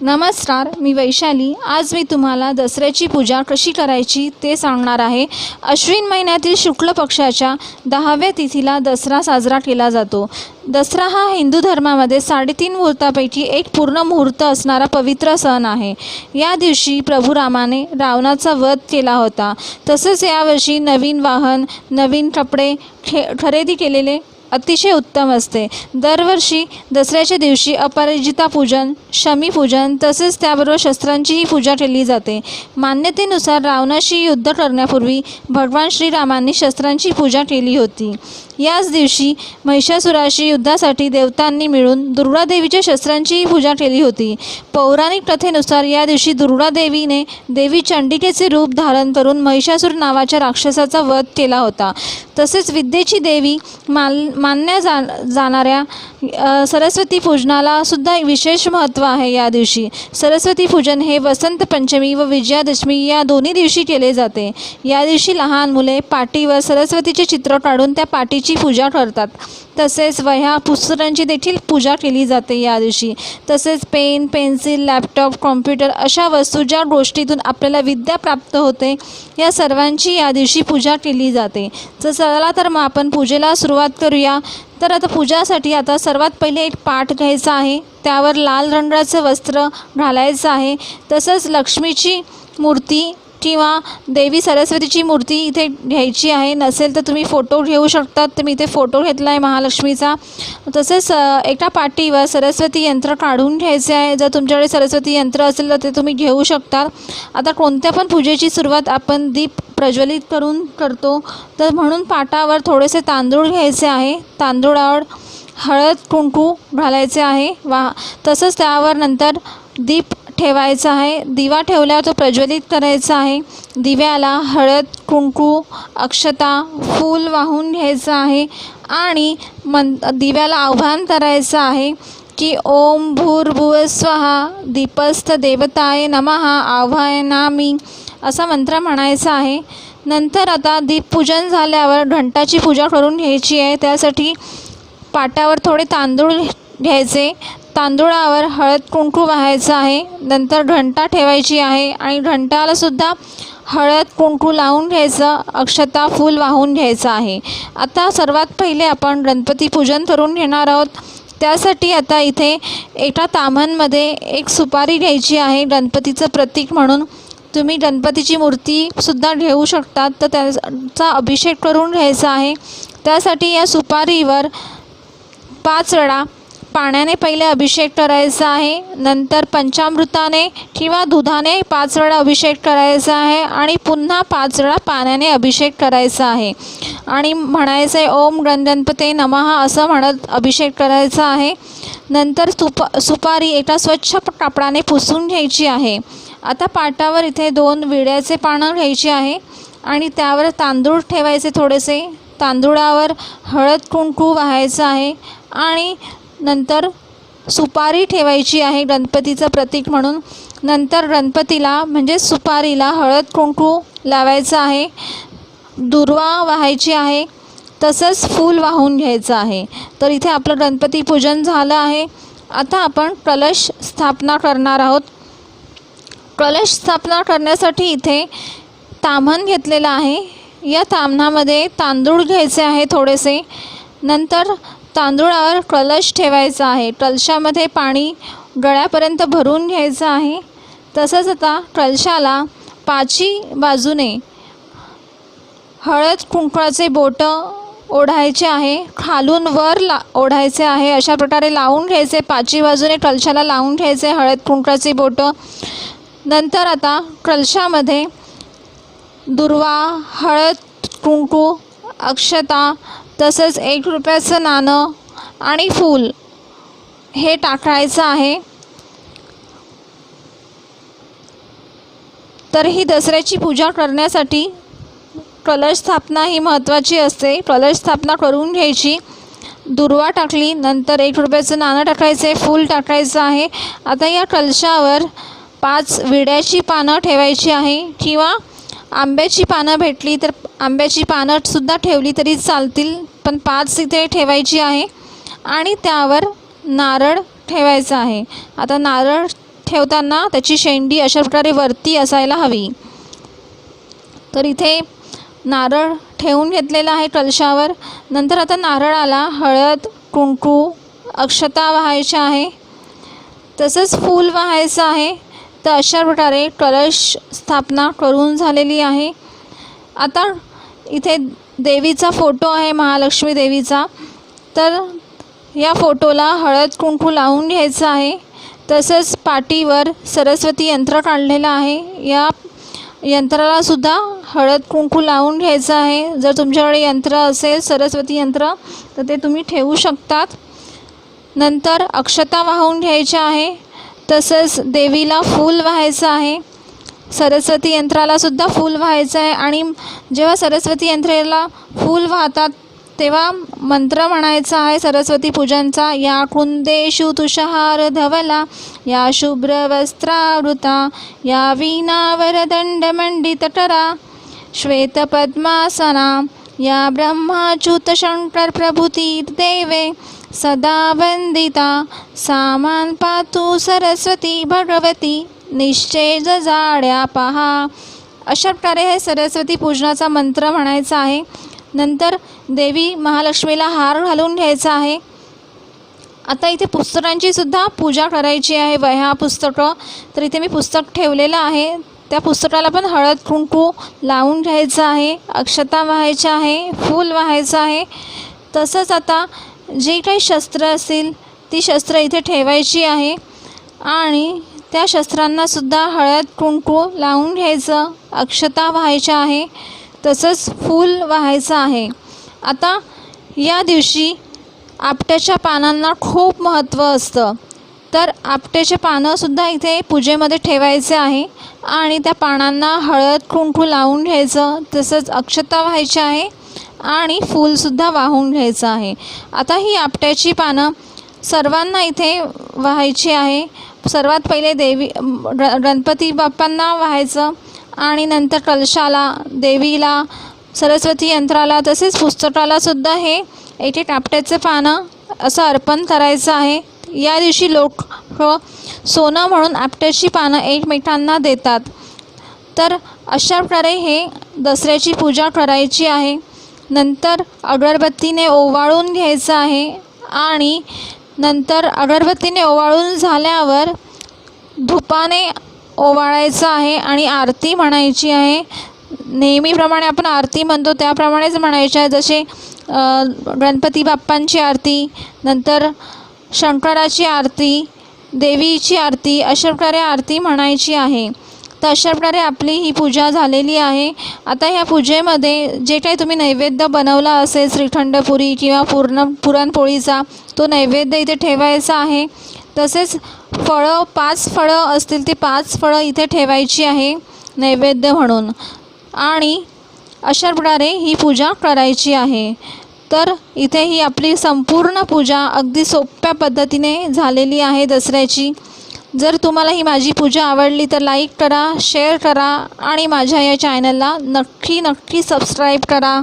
नमस्कार मी वैशाली. आज मी तुम्हाला दसऱ्याची पूजा कशी करायची ते सांगणार आहे. अश्विन महिन्यातील शुक्ल पक्षाच्या दहाव्या तिथीला दसरा साजरा केला जातो. दसरा हा हिंदू धर्मामध्ये साडेतीन मुहूर्तापैकी एक पूर्ण मुहूर्त असणारा पवित्र सण आहे. या दिवशी प्रभू रामाने रावणाचा वध केला होता. तसेच यावर्षी नवीन वाहन नवीन कपडे खे खरेदी केलेले अतिशय उत्तम असते. दरवर्षी दसऱ्याच्या दिवशी अपराजिता पूजन शमीपूजन तसेच त्याबरोबर शस्त्रांचीही पूजा केली जाते. मान्यतेनुसार रावणाशी युद्ध करण्यापूर्वी भगवान श्रीरामांनी शस्त्रांची पूजा केली होती. याच दिवशी महिषासुराशी युद्धासाठी देवतांनी मिळून दुर्गादेवीच्या शस्त्रांचीही पूजा केली होती. पौराणिक प्रथेनुसार या दिवशी दुर्गादेवीने देवी चंडिकेचे रूप धारण करून महिषासूर नावाच्या राक्षसाचा वध केला होता. तसेच विद्येची देवी मान मानल्या जा जाणाऱ्या सरस्वती पूजनाला सुद्धा विशेष महत्त्व आहे या दिवशी. सरस्वती पूजन हे वसंत पंचमी व विजयादशमी या दोन्ही दिवशी केले जाते. या दिवशी लहान मुले पाटीवर सरस्वतीचे चित्र काढून त्या पाटीची पूजा करतात तसेच वह्या पुस्तकांची देखील पूजा केली जाते या दिवशी. तसेच पेन पेन्सिल लॅपटॉप कॉम्प्युटर अशा वस्तू ज्या गोष्टीतून आपल्याला विद्या प्राप्त होते या सर्वांची या दिवशी पूजा केली जाते. तर चला तर मग आपण पूजेला सुरुवात करूया. तर आता पूजासाठी आता सर्वात पहिले एक पाठ घ्यायचा आहे. त्यावर लाल रंगाचं वस्त्र घालायचं आहे. तसंच लक्ष्मीची मूर्ती किंवा देवी सरस्वतीची मूर्ती इथे घ्यायची आहे. नसेल तर तुम्ही फोटो घेऊ शकतात. तर मी इथे फोटो घेतला आहे महालक्ष्मीचा. तसेच एका पाटीवर सरस्वती यंत्र काढून घ्यायचे आहे. जर तुमच्याकडे सरस्वती यंत्र असेल तर ते तुम्ही घेऊ शकता आता कोणत्या पण पूजेची सुरुवात आपण दीप प्रज्वलित करून करतो. तर म्हणून पाटावर थोडेसे तांदूळ घ्यायचे आहे. तांदूळावर हळद कुंकू घालायचे आहे. वा तसंच त्यावर नंतर दीप ठेवायचा आहे. दिवा ठेवल्यावर तो प्रज्वलित करायचा आहे. दिव्याला हळद कुंकू अक्षता फूल वाहून घ्यायचं आहे आणि मन दिव्याला आव्हान करायचं आहे की ओम भूर्भुव स्वहा दीपस्थ देवताय नमः आव्हानामी असा मंत्र म्हणायचा आहे. नंतर आता दीपपूजन झाल्यावर घंटाची पूजा करून घ्यायची आहे. त्यासाठी पाटावर थोडे तांदूळ घ्यायचे. तांदुळावर हळद कुंकू वाहायचं आहे. नंतर घंटा ठेवायची आहे आणि घंटालासुद्धा हळद कुंकू लावून घ्यायचं अक्षता फूल वाहून घ्यायचं आहे. आता सर्वात पहिले आपण गणपती पूजन करून घेणार आहोत. त्यासाठी आता इथे एका ताम्हणमध्ये एक सुपारी घ्यायची आहे गणपतीचं प्रतीक म्हणून. तुम्ही गणपतीची मूर्तीसुद्धा घेऊ शकतात. तर त्याचा अभिषेक करून घ्यायचा आहे. त्यासाठी या सुपारीवर पाच वेळा पाण्याने पहिले अभिषेक करायचा आहे. नंतर पंचामृताने किंवा दुधाने पाच वेळा अभिषेक करायचा आहे आणि पुन्हा पाच वेळा पाण्याने अभिषेक करायचा आहे. आणि म्हणायचं आहे ओम गणगणपते नमहा नमः असं म्हणत अभिषेक करायचा आहे. नंतर सुपा सुपारी एका स्वच्छ कापडाने पुसून घ्यायची आहे. आता पाटावर इथे दोन विड्याचे पानं घ्यायची आहे आणि त्यावर तांदूळ ठेवायचे थोडेसे. तांदूळावर हळद कुंकू वाहायचं आहे आणि नंतर सुपारी ठेवायची आहे गणपतीचं प्रतीक म्हणून. नंतर गणपतीला म्हणजे सुपारीला हळद कुंकू लावायचं आहे. दुर्वा वाहायची आहे. तसंच फूल वाहून घ्यायचं आहे. तर इथे आपलं गणपती पूजन झालं आहे. आता आपण कलश स्थापना करणार आहोत. कलश स्थापना करण्यासाठी इथे ताम्हण घेतलेलं आहे. या ताम्हणामध्ये तांदूळ घ्यायचे आहे थोडेसे. नंतर तांदूळावर कलश ठेवायचा आहे. कलशामध्ये पाणी गळ्यापर्यंत भरून घ्यायचं आहे. तसंच आता कलशाला पाची बाजूने हळद कुंकळाचे बोटं ओढायचे आहे. खालून वर ला ओढायचे आहे. अशा प्रकारे लावून घ्यायचे. पाची बाजूने कलशाला लावून घ्यायचे. हळद कुंकवाची बोटं. नंतर आता कलशामध्ये दुर्वा हळद कुंकू अक्षता तसंच एक रुपयाचं नाणं आणि फूल हे टाकायचं आहे. तर ही दसऱ्याची पूजा करण्यासाठी कलश स्थापना ही महत्त्वाची असते. कलश स्थापना करून घ्यायची. दुर्वा टाकली नंतर एक रुपयाचं नाणं टाकायचं आहे फूल टाकायचं आहे. आता या कलशावर पाच विड्याची पानं ठेवायची आहे किंवा आंब्याची पानं भेटली तर आंब्याची पानंसुद्धा ठेवली तरी चालतील पण पाच इथे ठेवायची आहे आणि त्यावर नारळ ठेवायचा आहे. आता नारळ ठेवताना त्याची शेंडी अशा प्रकारे वरती असायला हवी. तर इथे नारळ ठेवून घेतलेला आहे कलशावर. नंतर आता नारळाला हळद कुंकू अक्षता वाहायच्या आहे. तसंच फूल वाहायचं आहे. तर अशा प्रकारे कलश स्थापना करून झालेली आहे. आता इथे देवीचा फोटो आहे महालक्ष्मी देवीचा. तर या फोटोला हळद कुंकू लावून घ्यायचं आहे. तसंच पाटीवर सरस्वती यंत्र काढलेलं आहे. या यंत्रालासुद्धा हळद कुंकू लावून घ्यायचं आहे. जर तुमच्याकडे यंत्र असेल सरस्वती यंत्र तर ते तुम्ही ठेवू शकतात. नंतर अक्षता वाहून घ्यायच्या आहे. तसंच देवीला फूल वाहायचं आहे. सरस्वती यंत्रालासुद्धा फूल व्हायचं आहे आणि जेव्हा सरस्वती यंत्रेला फूल वाहतात तेव्हा मंत्र म्हणायचा आहे सरस्वती पूजनचा या कुंदेषु तुषहार धवला या शुभ्र वस्त्रावृता या वीणावरदंडमंडितकरा श्वेतपद्मासना या ब्रह्माच्युत शंकर देवे सदा वंदिता सामान पातू सरस्वती भगवती निश्चय जाड्या पहा. अशा प्रकारे हे सरस्वती पूजनाचा मंत्र म्हणायचा आहे. नंतर देवी महालक्ष्मीला हार घालून घ्यायचा आहे. आता इथे पुस्तकांची सुद्धा पूजा करायची आहे. वह्या पुस्तकं. तर इथे मी पुस्तक ठेवलेलं आहे. त्या पुस्तकाला पण हळद कुंकू लावून घ्यायचं आहे. अक्षता वाहायच्या आहे. फूल वाहायचं आहे. तसंच आता जे काही शस्त्र असतील ती शस्त्र इथे ठेवायची आहे. आणि त्या शस्त्रांनासुद्धा हळद कुंकू लावून घ्यायचं. अक्षता व्हायच्या आहे. तसंच फूल वाहायचं आहे. आता या दिवशी आपट्याच्या पानांना खूप महत्त्व असतं. तर आपट्याचे पानंसुद्धा इथे पूजेमध्ये ठेवायचे आहे. आणि त्या पानांना हळद कुंकू लावून घ्यायचं. तसंच अक्षता व्हायची आहे. आणि फूलसुद्धा वाहून घ्यायचं आहे. आता ही आपट्याची पानं सर्वांना इथे वाहायची आहे. सर्वात पहिले देवी ग गणपती बाप्पांना वाहायचं आणि नंतर कलशाला देवीला सरस्वती यंत्राला तसेच पुस्तकालासुद्धा हे एक एक आपट्याचं पानं असं अर्पण करायचं आहे. या दिवशी लोक हो सोनं म्हणून आपट्याची पानं एकमेकांना देतात. तर अशा प्रकारे हे दसऱ्याची पूजा करायची आहे. नंतर अगरबत्तीने ओवाळून घ्यायचं आहे आणि नंतर अगरबत्तीने ओवाळून झाल्यावर धुपाने ओवाळायचं आहे आणि आरती म्हणायची आहे. नेहमीप्रमाणे आपण आरती म्हणतो त्याप्रमाणेच म्हणायची आहे. जसे गणपती बाप्पांची आरती नंतर शंकराची आरती देवीची आरती अशा प्रकारे आरती म्हणायची आहे. तर अशा प्रकारे आपली ही पूजा झालेली आहे. आता ह्या पूजेमध्ये जे काही तुम्ही नैवेद्य बनवला असेल श्रीखंडपुरी किंवा पूर्ण पुरणपोळीचा तो नैवेद्य इथे ठेवायचा आहे. तसेच फळं पाच फळं असतील ती पाच फळं इथे ठेवायची आहे नैवेद्य म्हणून. आणि अशा प्रकारे ही पूजा करायची आहे. तर इथे ही आपली संपूर्ण पूजा अगदी सोप्या पद्धतीने झालेली आहे दसऱ्याची. जर तुम्हाला ही माझी पूजा आवडली तर लाईक करा शेअर करा आणि माझ्या या चॅनलला नक्की नक्की सबस्क्राईब करा.